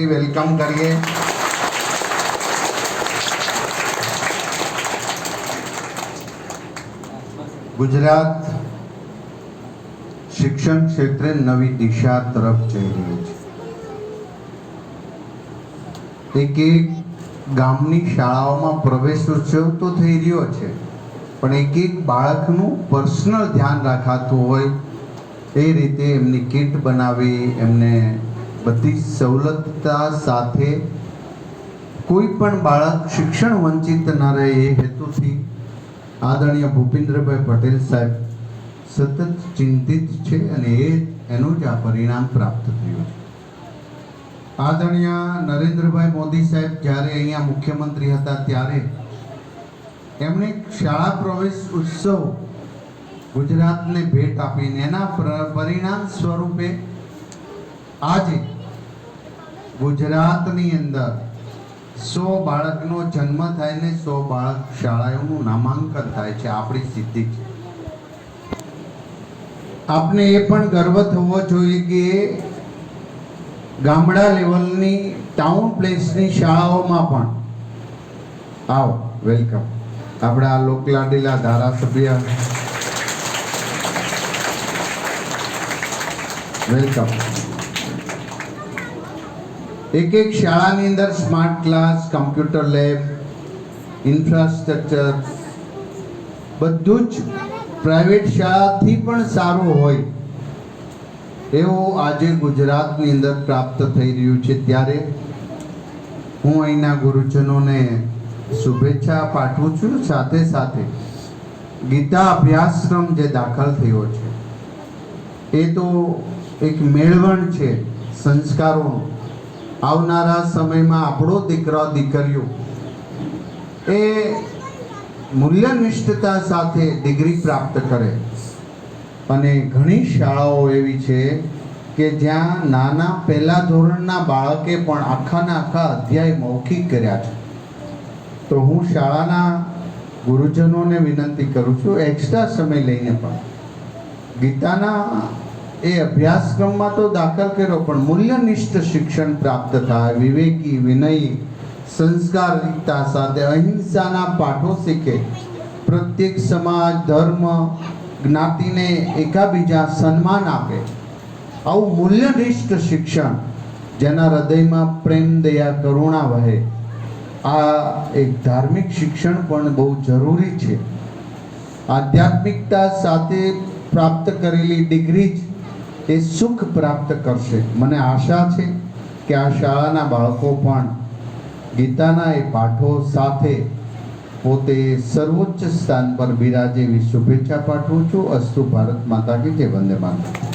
તાળીઓથી welcome કરીએ ગુજરાત શિક્ષણ ક્ષેત્રે નવી દિશા તરફ જઈ રહ્યું છે એક એક ગામની શાળાઓમાં પ્રવેશ ઉત્સવ તો થઈ રહ્યો છે પણ એક એક બાળકનું પર્સનલ ધ્યાન રાખાતું હોય, એ રીતે એમની કીટ બનાવી, એમને બધી સવલતતા સાથે કોઈ પણ બાળક શિક્ષણ વંચિત ન રહે એ હેતુથી આદરણીય ભૂપેન્દ્રભાઈ પટેલ સાહેબ સતત ચિંતિત છે અને એ એનું જ આ પરિણામ પ્રાપ્ત થયું છે. આદરણીય નરેન્દ્રભાઈ મોદી સાહેબ જ્યારે અહીંયા મુખ્યમંત્રી હતા ત્યારે એમણે શાળા પ્રવેશ ઉત્સવ ગુજરાતને ભેટ આપીને એના પરિણામ સ્વરૂપે આજે ગુજરાતની અંદર સો બાળકનો જન્મ થાય ને સો બાળક શાળાઓનું નામાંકન થાય છે, આપણી સિદ્ધિ છે. આપને એ પણ ગર્વ થવો જોઈએ કે ગામડા લેવલની, ટાઉન પ્લેસની શાળાઓમાં પણ આવો, વેલકમ. આપણા લોકલાડીલા ધારાસભ્ય. વેલકમ. એક એક શાળાની અંદર smart class computer lab infrastructure બધું જ પ્રાઇવેટ શાળાથી પણ સારું હોય. એવું આજે ગુજરાતની અંદર પ્રાપ્ત થઈ રહ્યું છે. ત્યારે હું અહીંના ગુરુજનોને શુભેચ્છા પાઠવું છું. સાથે સાથે ગીતા અભ્યાસક્રમ જે દાખલ થયો છે, એ તો એક મેળવણ છે સંસ્કારોનું. આવનારા સમયમાં આપણો દીકરો દીકરીઓ એ મૂલ્યનિષ્ઠતા સાથે ડિગ્રી પ્રાપ્ત કરે. અને ઘણી શાળાઓ એવી છે કે જ્યાં નાના પહેલા ધોરણના બાળકે પણ આખાના આખા અધ્યાય મૌખિક કર્યા છે. તો હું શાળાના ગુરુજનોને વિનંતી કરું છું એક્સ્ટ્રા સમય લઈને પણ. ગીતાના એ અભ્યાસક્રમમાં તો દાખલ કર્યો, પણ મૂલ્યનિષ્ઠ શિક્ષણ પ્રાપ્ત થાય, વિવેકી, વિનયી સંસ્કારિકતા સાથે અહિંસાના પાઠો શીખે. પ્રત્યેક સમાજ, ધર્મ, જ્ઞાતિને એકાબીજા સન્માન આપે. આવું મૂલ્યનિષ્ઠ શિક્ષણ જેના હૃદયમાં પ્રેમ, દયા, કરુણા વહે, આ એક ધાર્મિક શિક્ષણ પણ બહુ જરૂરી છે. આધ્યાત્મિકતા સાથે પ્રાપ્ત કરેલી ડિગ્રી જ એ સુખ પ્રાપ્ત કરશે. મને આશા છે કે આ શાળાના બાળકો પણ ગીતાના એ પાઠો સાથે પોતે સર્વોચ્ચ સ્થાન પર બિરાજે એવી શુભેચ્છા પાઠવું છું. અસ્તુ ભારત માતા કી જય વંદે માતા